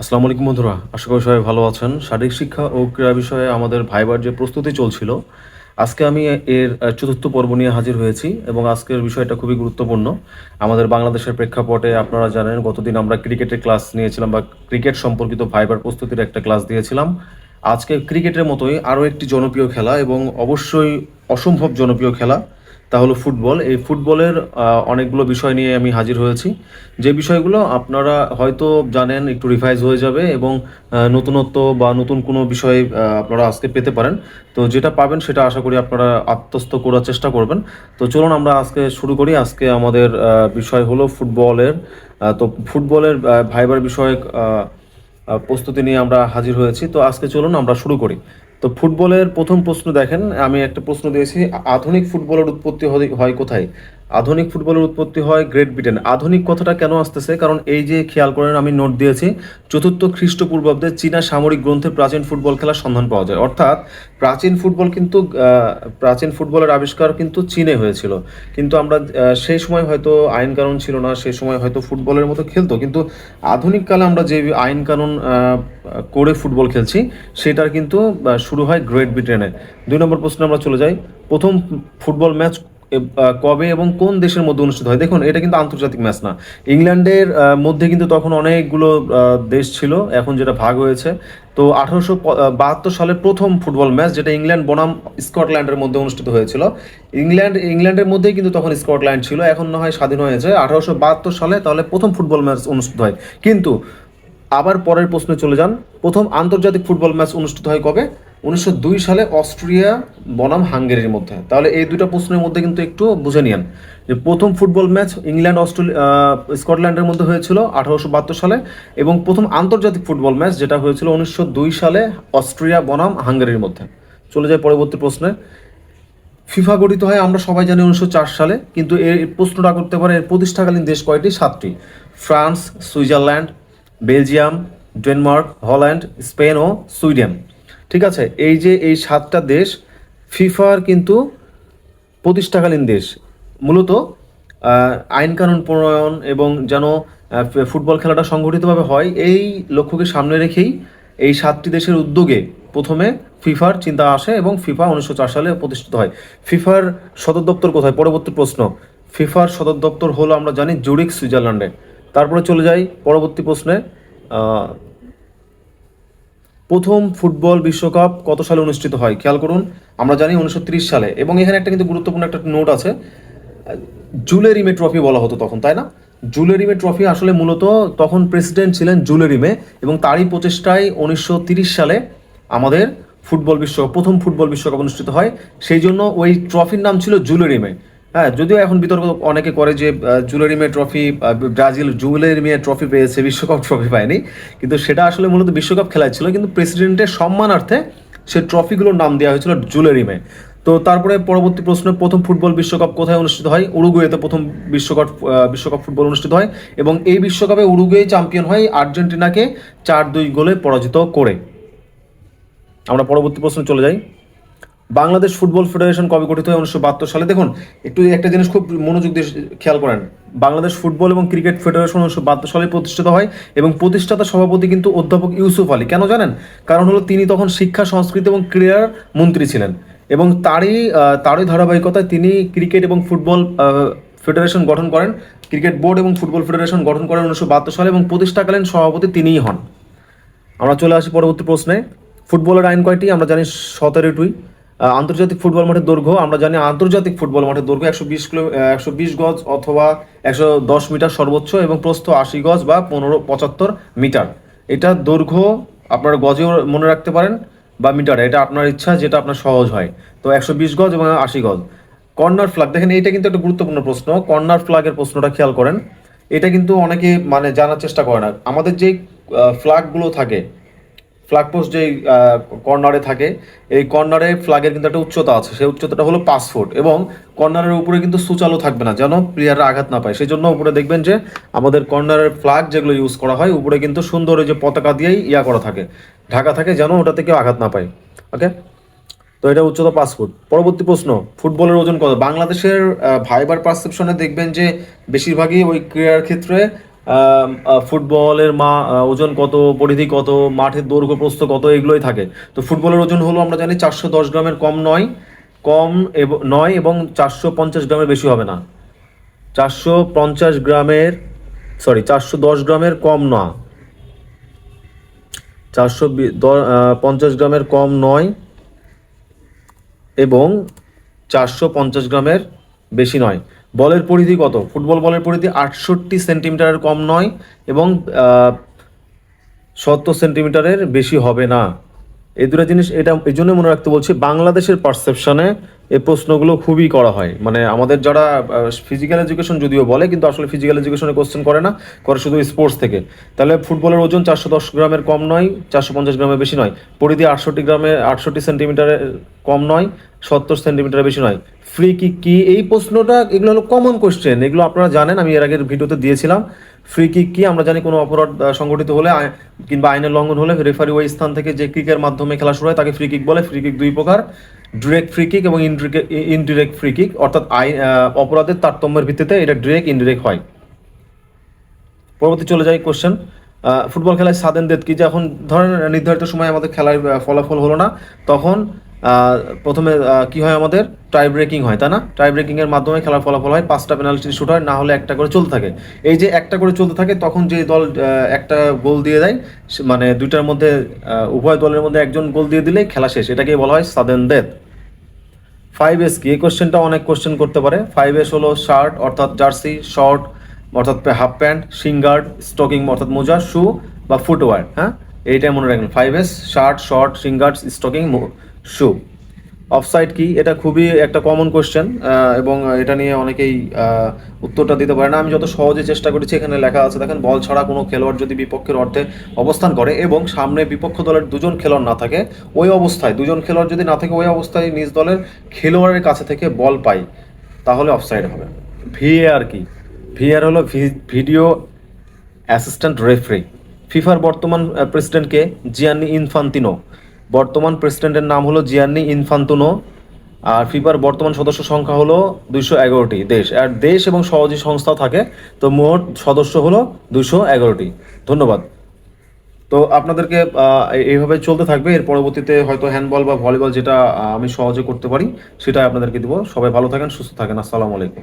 আসসালামু আলাইকুম বন্ধুরা, আশা করি সবাই ভালো আছেন। শারীরিক শিক্ষা ও ক্রীড়া বিষয়ে আমাদের ভাইবার যে প্রস্তুতি চলছিল, আজকে আমি এর চতুর্থ পর্ব নিয়ে হাজির হয়েছি এবং আজকের বিষয়টা খুবই গুরুত্বপূর্ণ। আমাদের বাংলাদেশের প্রেক্ষাপটে আপনারা জানেন, গতদিন আমরা ক্রিকেটের ক্লাস নিয়েছিলাম বা ক্রিকেট সম্পর্কিত ভাইবার প্রস্তুতির একটা ক্লাস দিয়েছিলাম। আজকে ক্রিকেটের মতোই আরও একটি জনপ্রিয় খেলা এবং অবশ্যই অসম্ভব জনপ্রিয় খেলা। তা হলো ফুটবল। এই ফুটবলের অনেকগুলো বিষয় নিয়ে আমি হাজির হয়েছি। যে বিষয়গুলো আপনারা হয়তো জানেন, একটু রিভাইজ হয়ে যাবে এবং নতুনত্ব বা নতুন কোনো বিষয় আপনারা আজকে পেতে পারেন। তো যেটা পাবেন সেটা আশা করি আপনারা আত্মস্থ করার চেষ্টা করবেন। তো চলুন আমরা আজকে শুরু করি। আজকে আমাদের বিষয় হলো ফুটবলের তো ফুটবলের ভাইবার বিষয়ক প্রস্তুতি নিয়ে আমরা হাজির হয়েছি। তো আজকে চলুন আমরা শুরু করি। তো ফুটবলের প্রথম প্রশ্ন দেখেন আমি একটা প্রশ্ন দিয়েছি আধুনিক ফুটবলের উৎপত্তি হয়- কোথায়? আধুনিক ফুটবলের উৎপত্তি হয় গ্রেট ব্রিটেন আধুনিক কথাটা কেন আসতেছে? কারণ এই যে খেয়াল করেন, আমি নোট দিয়েছি, চতুর্থ খ্রিস্টপূর্বাব্দে চীনা সামরিক গ্রন্থে প্রাচীন ফুটবল খেলার সন্ধান পাওয়া যায়। অর্থাৎ প্রাচীন ফুটবল কিন্তু প্রাচীন ফুটবলের আবিষ্কার কিন্তু চীনে হয়েছিল। কিন্তু আমরা সেই সময় হয়তো আইন কানুন ছিল না সেই সময় হয়তো ফুটবলের মতো খেলতো। কিন্তু আধুনিক কালে আমরা যে আইন কানুন করে ফুটবল খেলছি, সেটার কিন্তু শুরু হয় গ্রেট ব্রিটেনে দুই নম্বর প্রশ্নে আমরা চলে যাই। প্রথম ফুটবল ম্যাচ কবে এবং কোন দেশের মধ্যে অনুষ্ঠিত হয়? দেখুন, এটা কিন্তু আন্তর্জাতিক ম্যাচ না। ইংল্যান্ডের মধ্যে কিন্তু তখন অনেকগুলো দেশ ছিল, এখন যেটা ভাগ হয়েছে। তো আঠারোশো বাহাত্তর সালে প্রথম ফুটবল ম্যাচ, যেটা ইংল্যান্ড বনাম স্কটল্যান্ডের মধ্যে অনুষ্ঠিত হয়েছিল। ইংল্যান্ড, ইংল্যান্ডের মধ্যেই কিন্তু তখন স্কটল্যান্ড ছিল, এখন না হয় স্বাধীন হয়েছে। আঠারোশো বাহাত্তর সালে তাহলে প্রথম ফুটবল ম্যাচ অনুষ্ঠিত হয়। কিন্তু, আবার পরের প্রশ্নে চলে যান। প্রথম আন্তর্জাতিক ফুটবল ম্যাচ অনুষ্ঠিত হয় কবে? উনিশশো দুই সালে অস্ট্রিয়া বনাম হাঙ্গেরির মধ্যে। তাহলে এই দুটো প্রশ্নের মধ্যে কিন্তু একটু বুঝে নিন যে প্রথম ফুটবল ম্যাচ ইংল্যান্ড, অস্ট্রেলিয়া স্কটল্যান্ডের মধ্যে হয়েছিল আঠারোশো বাহাত্তর সালে এবং প্রথম আন্তর্জাতিক ফুটবল ম্যাচ যেটা হয়েছিল উনিশশো দুই সালে অস্ট্রিয়া বনাম হাঙ্গেরির মধ্যে। চলে যায় পরবর্তী প্রশ্নে। ফিফা গঠিত হয় আমরা সবাই জানি উনিশশো চার সালে, কিন্তু এর প্রশ্নটা করতে পারে এর প্রতিষ্ঠাকালীন দেশ কয়টি? সাতটি। France, Switzerland, Belgium, Denmark, Holland, Spain ও সুইডেন। ঠিক আছে? এই যে এই সাতটা দেশ ফিফার কিন্তু প্রতিষ্ঠাকালীন দেশ। মূলত আইন কানুন প্রণয়ন এবং যেন ফুটবল খেলাটা সংগঠিতভাবে হয়, এই লক্ষ্যকে সামনে রেখেই এই সাতটি দেশের উদ্যোগে প্রথমে ফিফার চিন্তা আসে এবং ফিফা উনিশশো চার সালে প্রতিষ্ঠিত হয়। ফিফার সদর দপ্তর কোথায়? পরবর্তী প্রশ্ন। ফিফার সদর দপ্তর হলো, আমরা জানি জুরিক সুইজারল্যান্ডে। তারপরে চলে যাই পরবর্তী প্রশ্নে। প্রথম ফুটবল বিশ্বকাপ কত সালে অনুষ্ঠিত হয়? খেয়াল করুন, আমরা জানি উনিশশো সালে এবং এখানে একটা কিন্তু গুরুত্বপূর্ণ একটা নোট আছে। জুলেরিমে ট্রফি বলা হতো তখন, তাই না? জুলেরিমে ট্রফি আসলে মূলত তখন প্রেসিডেন্ট ছিলেন জুলেরিমে এবং তারই প্রচেষ্টায় উনিশশো সালে আমাদের ফুটবল বিশ্বকাপ, প্রথম ফুটবল বিশ্বকাপ অনুষ্ঠিত হয়। সেই জন্য ওই ট্রফির নাম ছিল জুলেরিমে। হ্যাঁ যদিও এখন বিতর্ক অনেকে করে যে আহ, Jules Rimet trophy Brazil Jules Rimet trophy পেয়েছে বিশ্বকাপ ট্রফি পায়নি। কিন্তু সেটা আসলে মূলত বিশ্বকাপ খেলায় ছিল কিন্তু প্রেসিডেন্টের সম্মানার্থে সে ট্রফিগুলোর নাম দেওয়া হয়েছিল জুলেরিমে তো তারপরে পরবর্তী প্রশ্ন প্রথম ফুটবল বিশ্বকাপ কোথায় অনুষ্ঠিত হয়? উরুগুয়েতে প্রথম বিশ্বকাপ বিশ্বকাপ ফুটবল অনুষ্ঠিত হয় এবং এই বিশ্বকাপে উরুগুয়ে চ্যাম্পিয়ন হয় আর্জেন্টিনাকে চার দুই গোলে পরাজিত করে। আমরা পরবর্তী প্রশ্ন চলে যাই। বাংলাদেশ ফুটবল ফেডারেশন কবে গঠিত হয়? উনিশশো বাহাত্তর সালে। দেখুন একটু একটা জিনিস খুব মনোযোগ দিয়ে খেয়াল করেন। বাংলাদেশ ফুটবল এবং ক্রিকেট ফেডারেশন উনিশশো বাহাত্তর সালে প্রতিষ্ঠিত হয় এবং প্রতিষ্ঠাতা সভাপতি কিন্তু অধ্যাপক ইউসুফ আলী। কেন জানেন? কারণ হলো তিনি তখন শিক্ষা সংস্কৃতি এবং ক্রীড়ার মন্ত্রী ছিলেন এবং তারই তারই ধারাবাহিকতায় তিনি ক্রিকেট এবং ফুটবল ফেডারেশন গঠন করেন। ক্রিকেট বোর্ড এবং ফুটবল ফেডারেশন গঠন করেন উনিশশো বাহাত্তর সালে এবং প্রতিষ্ঠাকালীন সভাপতি তিনিই হন। আমরা চলে আসি পরবর্তী প্রশ্নে। ফুটবলের আইন কয়টি? আমরা জানি সতেরোটি। আহ, আন্তর্জাতিক ফুটবল মাঠের দৈর্ঘ্য, আমরা জানি আন্তর্জাতিক ফুটবল মাঠের দৈর্ঘ্য একশো বিশ কিলো একশো বিশ গজ অথবা একশো দশ মিটার সর্বোচ্চ এবং প্রস্থ আশি গজ বা পনেরো পঁচাত্তর মিটার। এটা দৈর্ঘ্য আপনার গজেও মনে রাখতে পারেন বা মিটারে, এটা আপনার ইচ্ছা, যেটা আপনার সহজ হয়। তো একশো বিশ গজ এবং আশি গজ। কর্নার ফ্ল্যাগ, দেখেন এইটা কিন্তু একটা গুরুত্বপূর্ণ প্রশ্ন, কর্নার ফ্ল্যাগের প্রশ্নটা খেয়াল করেন। এটা কিন্তু অনেকে মানে জানার চেষ্টা করে না। আমাদের যে ফ্ল্যাগগুলো থাকে ফ্ল্যাগ পোস্ট যেই কর্নারে থাকে, এই কর্নারে ফ্ল্যাগের কিন্তু একটা উচ্চতা আছে। সেই উচ্চতাটা হলো পাঁচ ফুট এবং কর্নারের উপরে কিন্তু সুচালো থাকবে না, যেন প্লেয়াররা আঘাত না পায়। সেই জন্য উপরে দেখবেন যে, আমাদের কর্নারের ফ্ল্যাগ যেগুলো ইউজ করা হয়, উপরে কিন্তু সুন্দর ওই যে পতাকা দিয়েই ইয়া করা থাকে। ঢাকা থাকে যেন ওটাতে কেউ আঘাত না পায়। ওকে তো এটা উচ্চতা পাঁচ ফুট পরবর্তী প্রশ্ন, ফুটবলের ওজন কত? বাংলাদেশের ভাইবার পারসেপশনে দেখবেন যে, বেশিরভাগই ওই ক্রীড়ার ক্ষেত্রে ফুটবলের মা ওজন কত, পরিধি কত, মাঠের দৈর্ঘ্য, প্রস্থ কত, এগুলোই থাকে। তো ফুটবলের ওজন হলো, আমরা জানি চারশো দশ গ্রামের কম নয় কম নয় এবং চারশো পঞ্চাশ গ্রামের বেশি হবে না। চারশো পঞ্চাশ গ্রামের সরি চারশো দশ গ্রামের কম না। চারশো পঞ্চাশ গ্রামের কম নয় এবং চারশো পঞ্চাশ গ্রামের বেশি নয়। বলের পরিধি কত? ফুটবল বলের পরিধি আটষট্টি সেন্টিমিটারের কম নয় এবং সত্তর সেন্টিমিটারের বেশি হবে না। এই দুটো জিনিস এটা এই জন্য মনে রাখতে বলছি, বাংলাদেশের পারসেপশনে এই প্রশ্নগুলো খুবই করা হয়। মানে আমাদের যারা ফিজিক্যাল এডুকেশন যদিও বলে, কিন্তু আসলে ফিজিক্যাল এডুকেশনে কোশ্চেন করে না, করে শুধু স্পোর্টস থেকে। তাহলে ফুটবলের ওজন চারশো দশ গ্রামের কম নয়, চারশো পঞ্চাশ গ্রামের বেশি নয়। পরিধি আটষট্টি গ্রামে আটষট্টি সেন্টিমিটারের কম নয়, সত্তর সেন্টিমিটারের বেশি নয়। ফ্রি কিক কি? এই প্রশ্নটা এগুলো হলো কমন কোয়েশ্চেন এগুলো আপনারা জানেন, আমি এর আগের ভিডিওতে দিয়েছিলাম। ফ্রি কিক কি আমরা জানি কোনো অপরাধ সংঘটিত হলে কিংবা আইনের লঙ্ঘন হলে রেফারি ওই স্থান থেকে যে কিকের মাধ্যমে খেলা শুরু হয় তাকে ফ্রি কিক বলে। ফ্রি কিক দুই প্রকার ডিরেক্ট ফ্রি কিক এবং ইনডিরেক্ট ফ্রি কিক অর্থাৎ আইন অপরাধের তারতম্যের ভিত্তিতে এটা ডিরেক্ট ইনডিরেক্ট হয়। পরবর্তী চলে যাই কোশ্চেন ফুটবল খেলায় সাদেন দেত কি? যখন ধরেন নির্ধারিত সময় আমাদের খেলার ফলাফল হলো না, তখন প্রথমে কি হয় আমাদের? টাই ব্রেকিং হয়, তাই না? টাই ব্রেকিং এর মাধ্যমে খেলার ফলাফল হয়, পাঁচটা পেনাল্টি শুট হয়, না হলে একটা করে চলতে থাকে। এই যে একটা করে চলতে থাকে, তখন যে দল একটা গোল দিয়ে দেয় মানে দুইটার মধ্যে উভয় দলের মধ্যে একজন গোল দিয়ে দিলেই খেলা শেষ। এটাকেই বলা হয় সাদেন ডেথ ফাইভ এস কি? এই কোশ্চেনটা অনেক কোশ্চেন করতে পারে। ফাইভ এস হলো শার্ট অর্থাৎ জার্সি শর্ট অর্থাৎ half pant shin guard stocking অর্থাৎ মোজা শু বা ফুটওয়্যার হ্যাঁ? এইটাই মনে রাখবেন। Five S shirt short shin guard stocking shoe offside কি? এটা খুবই একটা কমন কোশ্চেন এবং এটা নিয়ে অনেকেই উত্তরটা দিতে পারে না। আমি যত সহজে চেষ্টা করেছি, এখানে লেখা আছে, দেখেন, বল ছাড়া কোনো খেলোয়াড় যদি বিপক্ষের অর্থে অবস্থান করে এবং সামনে বিপক্ষ দলের দুজন খেলোয়াড় না থাকে, ওই অবস্থায়, দুজন খেলোয়াড় যদি না থাকে, ওই অবস্থায় নিজ দলের খেলোয়াড়ের কাছে থেকে বল পাই, তাহলে অফসাইড হবে। ভিএআর কি? ভিএআর হলো ভিডিও অ্যাসিস্ট্যান্ট রেফারি। ফিফার বর্তমান প্রেসিডেন্টকে জিয়ান্নি ইনফান্তিনো। বর্তমান প্রেসিডেন্টের নাম হলো জিয়ান্নি ইনফান্তিনো, আর ফিফার বর্তমান সদস্য সংখ্যা হলো দুইশো এগারোটি দেশ। আর দেশ এবং সহযোগী সংস্থা থাকে, তো মোট সদস্য হলো দুইশো এগারোটি। ধন্যবাদ। তো আপনাদেরকে এইভাবে চলতে থাকবে। এর পরবর্তীতে হয়তো হ্যান্ডবল বা ভলিবল যেটা আমি সহজে করতে পারি, সেটাই আপনাদেরকে দিব। সবাই ভালো থাকেন, সুস্থ থাকেন। আসসালামু আলাইকুম।